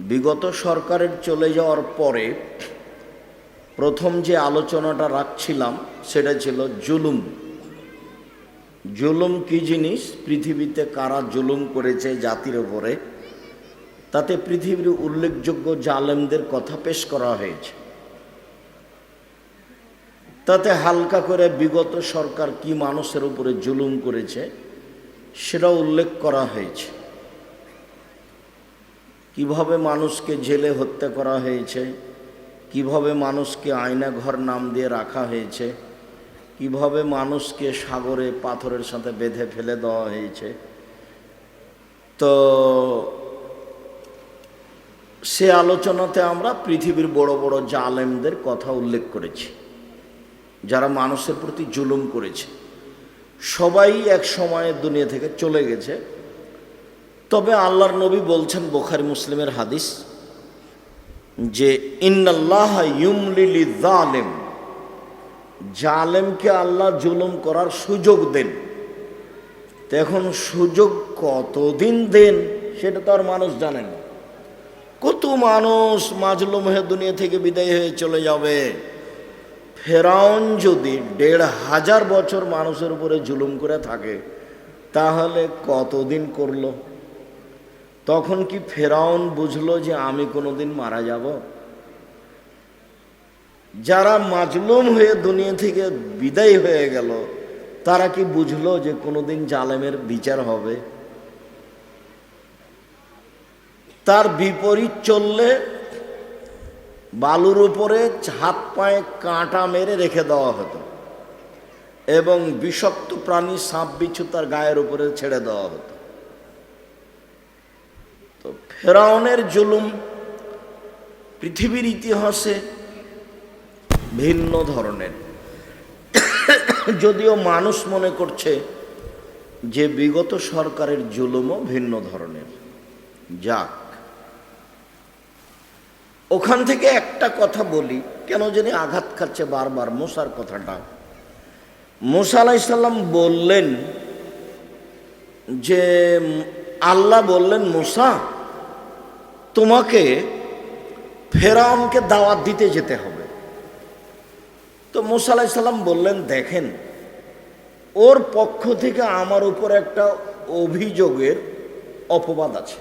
বিগত সরকারের চলে যাওয়ার পরে প্রথম যে আলোচনাটা রাখছিলাম, সেটা ছিল জুলুম। জুলুম কি জিনিস? পৃথিবীতে কারা জুলুম করেছে জাতির ওপরে তাতে পৃথিবীর উল্লেখযোগ্য জালেমদের কথা পেশ করা হয়েছে। তাতে হালকা করে বিগত সরকার কি মানুষের উপরে জুলুম করেছে সেটা উল্লেখ করা হয়েছে। কীভাবে মানুষকে জেলে হত্যা করা হয়েছে? কীভাবে মানুষকে আয়না ঘর নাম দিয়ে রাখা হয়েছে? কীভাবে মানুষকে সাগরে পাথরের সাথে বেঁধে ফেলে দেওয়া হয়েছে? তো সে আলোচনাতে আমরা পৃথিবীর বড় বড় জালেমদের কথা উল্লেখ করেছি, যারা মানুষের প্রতি জুলুম করেছে। সবাই এক সময়ে দুনিয়া থেকে চলে গেছে। তবে আল্লাহর নবী বলছেন বোখারি মুসলিমের হাদিস যে, ইন্নাল্লাহ ইউমলিলি জালেম জালেমকে আল্লাহ জুলুম করার সুযোগ দেন। এখন সুযোগ কতদিন দেন সেটা তো আর মানুষ জানে না। কত মানুষ মাজলুম হয়ে দুনিয়া থেকে বিদায় হয়ে চলে যাবে। ফেরাউন যদি দেড় হাজার বছর মানুষের উপরে জুলুম করে থাকে, তাহলে কতদিন করল? তখন কি ফেরাউন বুঝলো যে আমি কোনোদিন মারা যাব? যারা মাজলুম হয়ে দুনিয়া থেকে বিদায় হয়ে গেল, তারা কি বুঝলো যে কোনোদিন জালেমের বিচার হবে? তার বিপরীত চললে বালুর উপরে হাত পায়ে কাঁটা মেরে রেখে দেওয়া হতো এবং বিষাক্ত প্রাণী সাপ বিচ্ছু তার গায়ের উপরে ছেড়ে দেওয়া হতো। তো ফেরাউনের জুলুম পৃথিবীর ইতিহাসে ভিন্ন ধরনের। যদিও মানুষ মনে করছে যে বিগত সরকারের জুলুমও ভিন্ন ধরনের। যাক, ওখান থেকে একটা কথা বলি, কেন জানি আঘাত খাচ্ছে বারবার মোসার কথাটা। মোসা আলাইসাল্লাম বললেন যে, আল্লাহ বললেন, মোসা তোমাকে ফেরাউনকে দাওয়াত দিতে যেতে হবে। তো মোসা আলাইসাল্লাম বললেন, দেখেন, ওর পক্ষ থেকে আমার উপর একটা অভিযোগের অপবাদ আছে।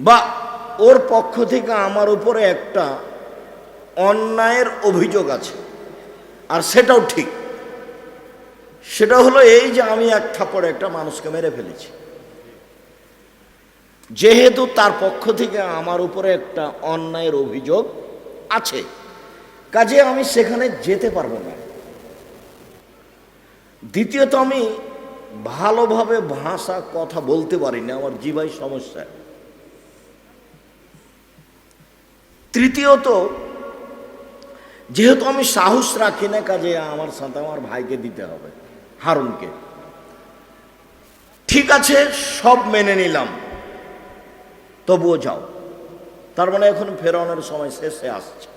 বা ওর পক্ষ থেকে আমার উপরে একটা অন্যায়ের অভিযোগ আছে। আর সেটাও ঠিক। সেটা হলো এই যে আমি এক থাপড়ে একটা মানুষকে মেরে ফেলেছি। যেহেতু তার পক্ষ থেকে আমার উপরে একটা অন্যায়ের অভিযোগ আছে, কাজে আমি সেখানে যেতে পারব না। দ্বিতীয়ত, আমি ভালোভাবে ভাষা কথা বলতে পারি না, আমার জীবাই সমস্যা। তৃতীয়ত, যেহেতু আমি সাহস রাখি না, কাজে আমার সাথে আমার ভাইকে দিতে হবে, হারুনকে। ঠিক আছে, সব মেনে নিলাম। তবুও যাও। তার মানে এখন ফেরানোর সময় শেষে আসছে।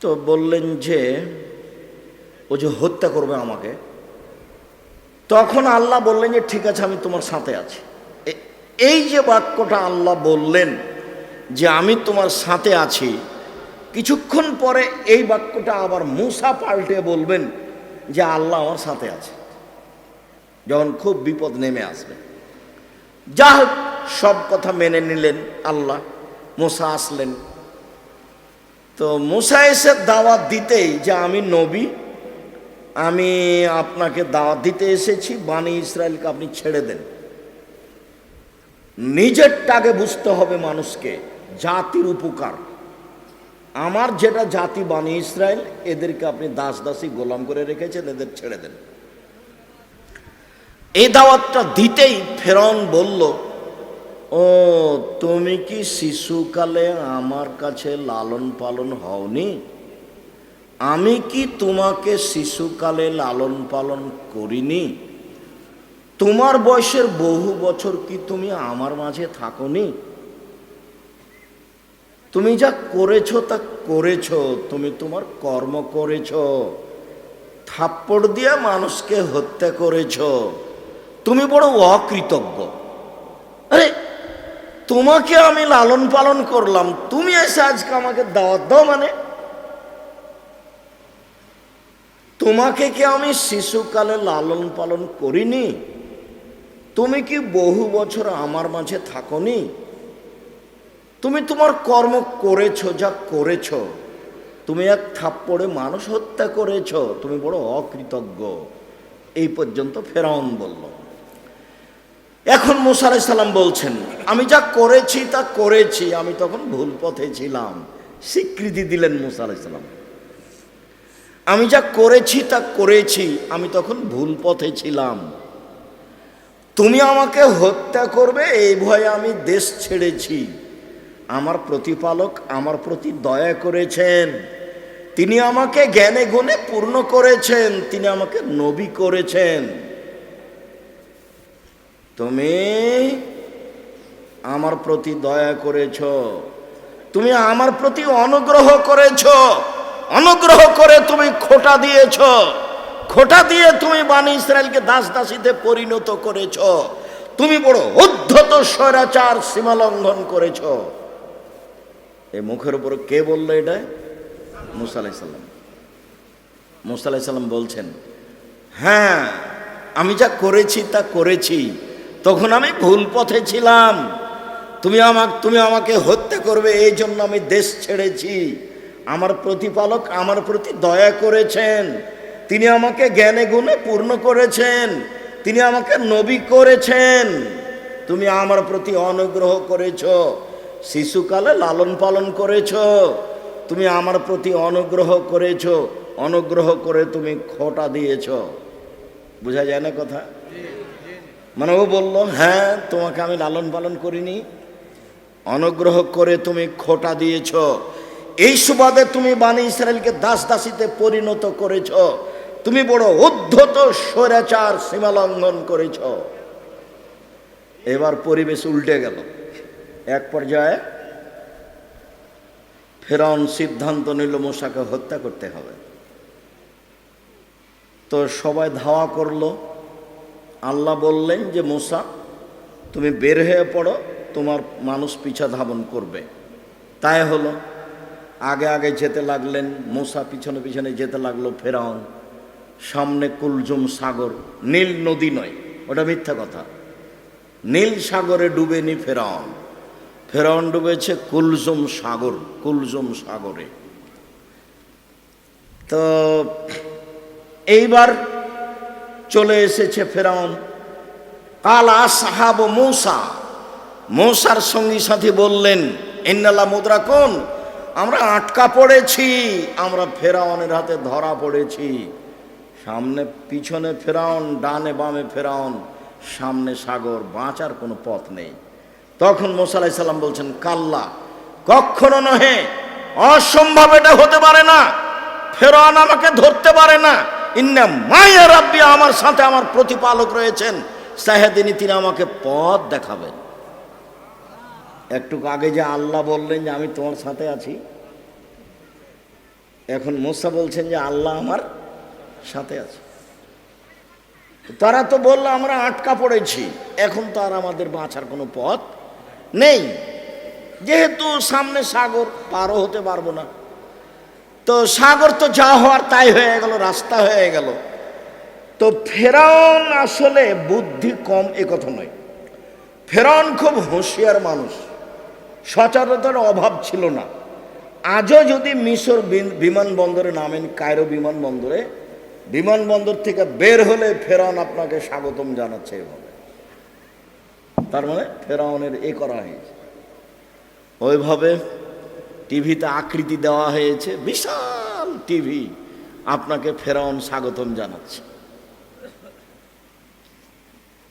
তো বললেন যে, ও যে হত্যা করবে আমাকে, তখন আল্লাহ বললেন যে, ঠিক আছে, আমি তোমার সাথে আছি। এই যে বাক্যটা আল্লাহ বললেন যে, আমি তোমার সাথে আছি। কিছুক্ষণ পরে এই বাক্যটা আবার মুসা পাল্টে বলবেন যে, আল্লাহ আমার সাথে আছে। যখন খুব বিপদ নেমে আসবে। যা সব কথা মেনে নিলেন আল্লাহ, মোসা আসলেন। তো মোসা এসে দাওয়াত দিতেই যে আমি নবী, আমি আপনাকে দাওয়াত দিতে এসেছি বাণী ইসরায়েলকে আপনি ছেড়ে দেন। নিজেরটাকে বুঝতে হবে মানুষকে, জাতির উপকার। আমার যেটা জাতি বাণী ইসরায়েল, এদেরকে আপনি দাস দাসী গোলাম করে রেখেছেন, এদের ছেড়ে দেন। এই দাওয়াতটা দিতেই ফেরন বলল, ও, তুমি কি শিশুকালে আমার কাছে লালন পালন হওনি? আমি কি তোমাকে শিশুকালে লালন পালন করিনি? তোমার বয়সের বহু বছর কি তুমি আমার মাঝে থাকনি? তুমি যা করেছ তা করেছ, তুমি তোমার কর্ম করেছ, থাপ্পড় দিয়ে মানুষকে হত্যা করেছ। তুমি বড় অকৃতজ্ঞ। আরে, তোমাকে আমি লালন পালন করলাম, তুমি এসে আজকে আমাকে দাওয়াত দাও মানে? তোমাকে কি আমি শিশুকালে লালন পালন করিনি? তুমি কি বহু বছর আমার মাঝে থাকনি? তুমি তোমার কর্ম করেছ যা করেছ। তুমি এক থাপ্পড়ে মানুষ হত্যা করেছ। তুমি বড় অকৃতজ্ঞ। এই পর্যন্ত ফেরাউন বলল এখন মুসা সাল্লাম বলছেন, আমি যা করেছি তা করেছি, আমি তখন ভুল পথে ছিলাম। স্বীকৃতি দিলেন মুসা সাল্লাম আমি যা করেছি তা করেছি, আমি তখন ভুল পথে ছিলাম। তুমি আমাকে হত্যা করবে, এই ভয়ে আমি দেশ ছেড়েছি। আমার প্রতিপালক আমার প্রতি দয়া করেছেন। তিনি আমাকে জ্ঞানে গুণে পূর্ণ করেছেন, তিনি আমাকে নবী করেছেন। তুমি আমার প্রতি দয়া করেছ। তুমি আমার প্রতি অনুগ্রহ করেছ। অনুগ্রহ করে তুমি খোটা দিয়েছ। খোটা দিয়ে তুমি বাণী ইসরায়েলকে দাস দাসীতে পরিণত করেছ। তুমি বড় উদ্ধত স্বৈরাচার সীমা লঙ্ঘন করেছ। এই মুখের উপর কে বলল এটা? মুসা আলাইসাল্লাম মুসা আলাইসাল্লাম বলছেন হ্যাঁ আমি যা করেছি তা করেছি। তখন আমি ভুল পথে ছিলাম। তুমি আমাকে তুমি আমাকে হত্যা করবে, এই জন্য আমি দেশ ছেড়েছি। আমার প্রতিপালক আমার প্রতি দয়া করেছেন। তিনি আমাকে জ্ঞানে গুণে পূর্ণ করেছেন। তিনি আমাকে নবী করেছেন। তুমি আমার প্রতি অনুগ্রহ করেছ, শিশুকালে লালন পালন করেছ। তুমি আমার প্রতি অনুগ্রহ করেছ, অনুগ্রহ করে তুমি খোটা দিয়েছ। বোঝা যায় না কথা? মানে ও বলল হ্যাঁ তোমাকে আমি লালন পালন করিনি। অনুগ্রহ করে তুমি খোটা দিয়েছ। এই সুবাদে তুমি বাণী ইসরায়েলকে দাস দাসীতে পরিণত করেছ। তুমি বড় উদ্ধত স্বৈরাচার সীমালঙ্ঘন করেছ। এবার পরিবেশ উল্টে গেল। এক পর্যায়ে ফেরাউন সিদ্ধান্ত নিল, মশাকে হত্যা করতে হবে। তো সবাই ধাওয়া করল। আল্লাহ বললেন যে, মোসা, তুমি বের হয়ে পড়ো, তোমার মানুষ পিছা ধাবন করবে। তাই হলো। আগে আগে যেতে লাগলেন, মোসা পিছনে পিছনে যেতে লাগল ফেরাউন। সামনে কুলজুম সাগর, নীল নদী নয়, ওটা মিথ্যা কথা। নীল সাগরে ডুবেনি ফেরাউন। ফেরাউন ডুবেছে কুলজুম সাগর, কুলজুম সাগরে। তো, এইবার চলে এসেছে ফেরাউন। কালা সাহাব মৌসা। মৌসার সঙ্গী সাথী বললেন, ইন্নাল্লা মুদ্রা কোন আমরা আটকা পড়েছি, আমরা ফেরাউনের হাতে ধরা পড়েছি। সামনে পিছনে ফেরাউন, ডানে বামে ফেরাউন, সামনে সাগর, বাঁচার কোনো পথ নেই। তখন মোসালাই সাল্লাম বলছেন, কাল্লা, কখনো নহে, অসম্ভব এটা হতে পারে না। ফেরাউন আমাকে ধরতে পারে না। ইন্না মায়া রাব্বি, আমার সাথে আমার প্রতিপালক রয়েছেন। সাহেদিনী তিনি আমাকে পথ দেখাবেন। একটু আগে যে আল্লাহ বললেন যে আমি তোমার সাথে আছি, এখন মোসা বলছেন যে আল্লাহ আমার সাথে আছে। তারা তো বলল, আমরা আটকা পড়েছি, এখন তো আর আমাদের বাঁচার কোনো পথ নেই। যেহেতু সামনে সাগর, পারও হতে পারব না। তো সাগর তো যা হওয়ার তাই হয়ে গেল, রাস্তা হয়ে গেল। তো ফেরাউন আসলে বুদ্ধি কম এ কথা নয়। ফেরাউন খুব হুঁশিয়ার মানুষ, সচেতনতার অভাব ছিল না। আজও যদি মিশর বিমানবন্দরে নামেন, কায়রো বিমানবন্দরে, বিমানবন্দর থেকে বের হলে ফেরাউন আপনাকে স্বাগতম জানাচ্ছে এভাবে। তার মানে ফেরাউনের এ করা হয়েছে। ওইভাবে টিভিতে আকৃতি দেওয়া হয়েছে, বিশাল টিভি আপনাকে ফেরাউন স্বাগতম জানাচ্ছে।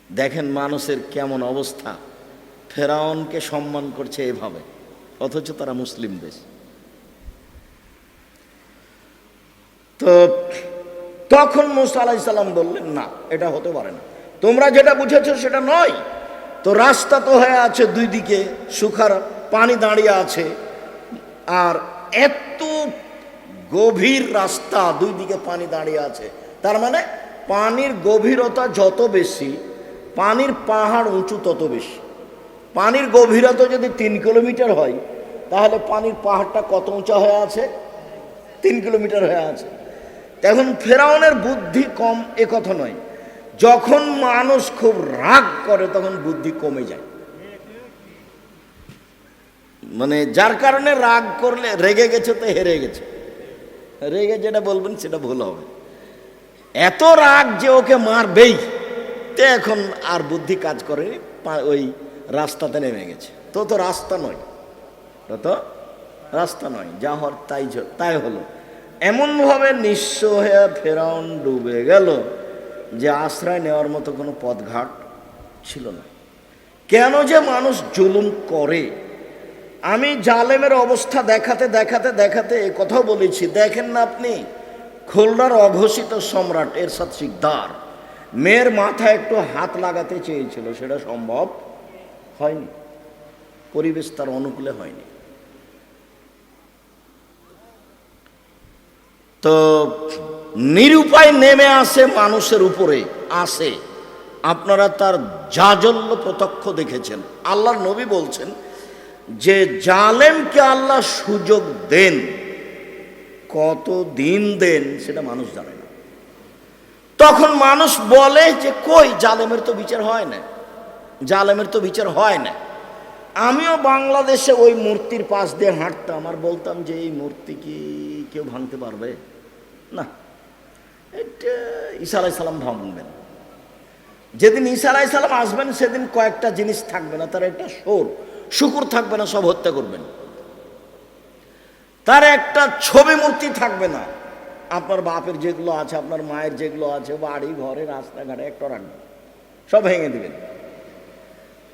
দেখেন মানুষের কেমন অবস্থা। ফেরাউনকে সম্মান করছে এভাবে, অথচ তারা মুসলিম দেশ। তো তখন মুসা আলাইসাল্লাম বললেন, না, এটা হতে পারে না। তোমরা যেটা বুঝেছ সেটা নয়। তো রাস্তা তো হয়ে আছে দুই দিকে, সুখার পানি দাঁড়িয়ে আছে। আর এত গভীর রাস্তা, দুই দিকে পানি দাঁড়িয়ে আছে। তার মানে পানির গভীরতা যত বেশি, পানির পাহাড় উঁচু তত বেশি। পানির গভীরতা যদি তিন কিলোমিটার হয়, তাহলে পানির পাহাড়টা কত উঁচা হয়ে আছে? তিন কিলোমিটার হয়ে আছে। এখন ফেরাউনের বুদ্ধি কম, এ কথা নয়। যখন মানুষ খুব রাগ করে, তখন বুদ্ধি কমে যায়। মানে যার কারণে রাগ করলে, রেগে গেছে তো হেরে গেছে। রেগে যেটা বলবেন সেটা ভুল হবে। এত রাগ যে ওকে মারবেই, তে এখন আর বুদ্ধি কাজ করে ওই রাস্তাতে নেমে গেছে। তো তো রাস্তা নয়। তো রাস্তা নয়, যা হওয়ার তাই তাই হলো। এমনভাবে নিঃস্ব হয়ে ফেরাউন ডুবে গেল যে আশ্রয় নেওয়ার মতো কোনো পথঘাট ছিল না। কেন যে মানুষ জুলুম করে আমি জালেমের অবস্থা দেখাতে দেখাতে দেখাতে কথাও বলেছি। দেখেন না আপনি, খুলনার অঘোষিত সম্রাট এরশাদ শিকদার, মেয়ের মাথায় একটু হাত লাগাতে চেয়েছিল, সেটা সম্ভব হয়নি। পরিবেশ তার অনুকূলে হয়নি। তো নিরুপায় নেমে আসে মানুষের উপরে, আসে। আপনারা তার জাজল্য প্রত্যক্ষ দেখেছেন। আল্লাহর নবী বলছেন যে জালেমকে আল্লাহ সুযোগ দেন, কত দিন দেন সেটা মানুষ জানে না। তখন মানুষ বলে যে, কই, জালেমের তো বিচার হয় না। জালেমের তো বিচার হয় না। আমিও বাংলাদেশে ওই মূর্তির পাশ দিয়ে হাঁটতাম আর বলতাম যে, এই মূর্তি কি কেউ ভাঙতে পারবে? না। এটা ঈসা সালাম ভাঙবেন। যেদিন ঈসা সালাম আসবেন, সেদিন কয়েকটা জিনিস থাকবে না, তার একটা সোর। শুকুর থাকবে না, সব হত্যা করবেন। তার একটা ছবি মূর্তি থাকবে না। আপনার বাপের যেগুলো আছে, আপনার মায়ের যেগুলো আছে, বাড়ি, ঘরে, রাস্তাঘাটে, একটা রাখবেন। সব ভেঙে দিবেন।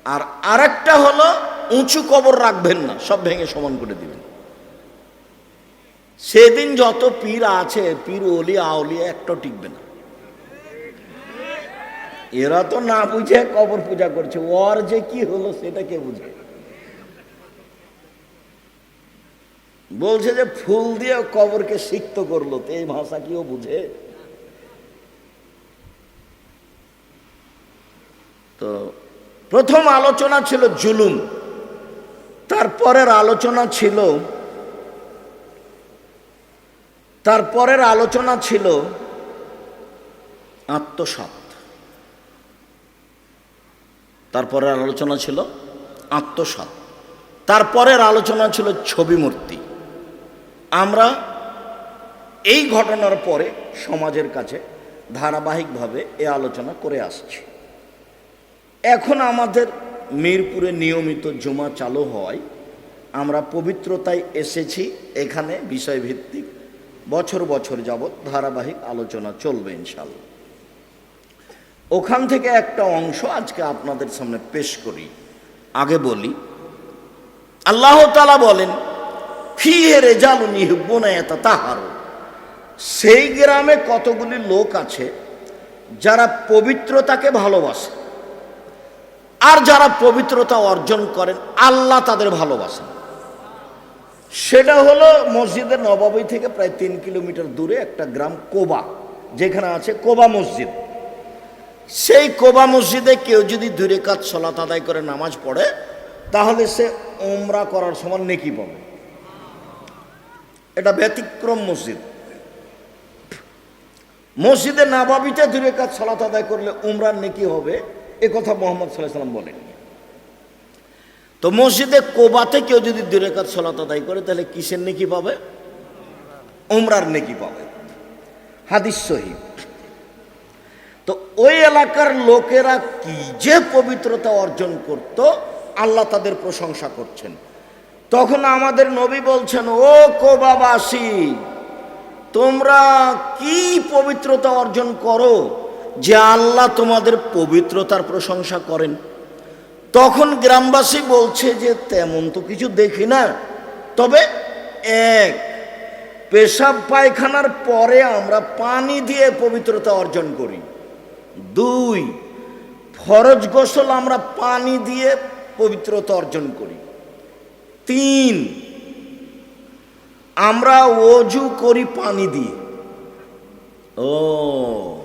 আর আরেকটা হলো, উঁচু কবর রাখবেন না, সব ভেঙে সমান করে দিবেন। সেদিন যত পীর আছে, পীর অলি আউলিয়া একটা টিকবে না। এরা তো না বুঝে কবর পূজা করছে, ওর যে কি হলো, সেটা কে বুঝে? বলছে যে ফুল দিয়ে কবরকে সিক্ত করল, তো এই ভাষা কি ও বুঝে? তো প্রথম আলোচনা ছিল জুলুম, তারপরের আলোচনা ছিল, তারপরের আলোচনা ছিল আত্মসাত তারপরের আলোচনা ছিল আত্মসাত তারপরের আলোচনা ছিল ছবি মূর্তি। আমরা এই ঘটনার পরে সমাজের কাছে ধারাবাহিকভাবে এ আলোচনা করে আসছি। এখন আমাদের মিরপুরে নিয়মিত জমা চালু হওয়ায় আমরা পবিত্রতায় এসেছি। এখানে বিষয়ভিত্তিক বছর বছর যাবৎ ধারাবাহিক আলোচনা চলবে ইনশাল্লাহ ওখান থেকে একটা অংশ আজকে আপনাদের সামনে পেশ করি। আগে বলি, আল্লাহ তালা বলেন ফি হে রেজালুন ইহুব্বুনা ইয়াতাতাহারু সেই গ্রামে কতগুলি লোক আছে যারা পবিত্রতাকে ভালোবাসে আর যারা পবিত্রতা অর্জন করেন, আল্লাহ তাদের ভালোবাসেন। সেটা হলো মসজিদের নবাবী থেকে প্রায় তিন কিলোমিটার দূরে একটা গ্রাম কোবা, যেখানে আছে কোবা মসজিদ। সেই কোবা মসজিদে কেউ যদি দূরে কাজ সলাত আদায় করে নামাজ পড়ে, তাহলে সে ওমরা করার সমান নেকি পাবে। এটা ব্যতিক্রম মসজিদ। মসজিদে নাবাবিতে দূরে কাজ সলাত আদায় করলে উমরার নেকি হবে, এ কথা মোহাম্মদ সাল্লাহ সাল্লাম বলেন তো মসজিদে কোবাতে কেউ যদি দূরে কাজ সলাত আদায় করে, তাহলে কিসের নেকি পাবে? উমরার নেকি পাবে। হাদিস সহি। তো ওই এলাকার লোকেরা কি যে পবিত্রতা অর্জন করত, আল্লাহ তাদের প্রশংসা করছেন। তখন আমাদের নবী বলছেন, ও কোবাবাসী, তোমরা কি পবিত্রতা অর্জন করো যে আল্লাহ তোমাদের পবিত্রতার প্রশংসা করেন? তখন গ্রামবাসী বলছে যে, তেমন তো কিছু দেখি না। তবে এক, পেশাব পায়খানার পরে আমরা পানি দিয়ে পবিত্রতা অর্জন করি। দুই, ফরজ গোসল আমরা পানি দিয়ে পবিত্রতা অর্জন করি। তিন। আমরা অজু করি পানি দিয়ে। ও,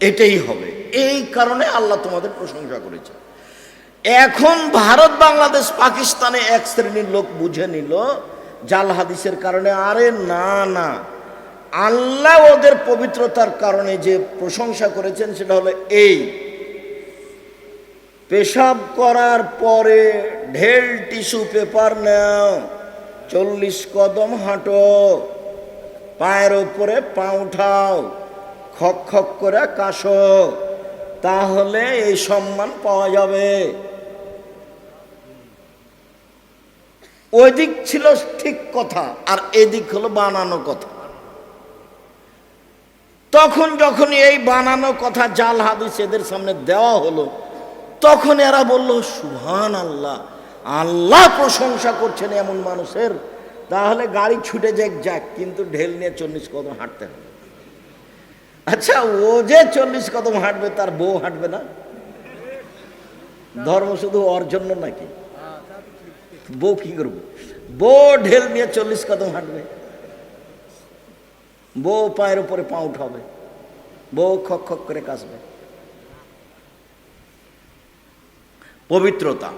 এটাই হবে। এই কারণে আল্লাহ তোমাদের প্রশংসা করেছে এখন ভারত, বাংলাদেশ, পাকিস্তানে এক শ্রেণির লোক বুঝে নিল, জাল হাদিসের কারণে, আরে না না। আল্লাহ ওদের পবিত্রতার কারণে যে প্রশংসা করেছেন, সেটা হলো এই। পেশাব করার পরে ঢেল টিস্যু পেপার নাও, চল্লিশ কদম হাঁটো, পায়ের ওপরে পা উঠাও, খক খক করে কাশো, তাহলে এই সম্মান পাওয়া যাবে। ওই দিক ছিল ঠিক কথা, আর এদিক হলো বানানো কথা। তখন যখন এই বানানো কথা জাল হাদিস এদের সামনে দেওয়া হলো তখন এরা বলল সুহান আল্লাহ আল্লাহ প্রশংসা করছেন এমন মানুষের। তাহলে গাড়ি ছুটে যাক যাক, কিন্তু ঢেল নিয়ে চল্লিশ কদম হাঁটতে হবে। আচ্ছা ও যে চল্লিশ কদম হাঁটবে, তার বউ হাঁটবে না? ধর্ম শুধু ওর জন্য নাকি? বউ কি করব? বউ ঢেল নিয়ে চল্লিশ কদম হাঁটবে। বউ পায়ের উপরে পা উঠাবে। বউ খক খক করে কাশবে পবিত্রতা।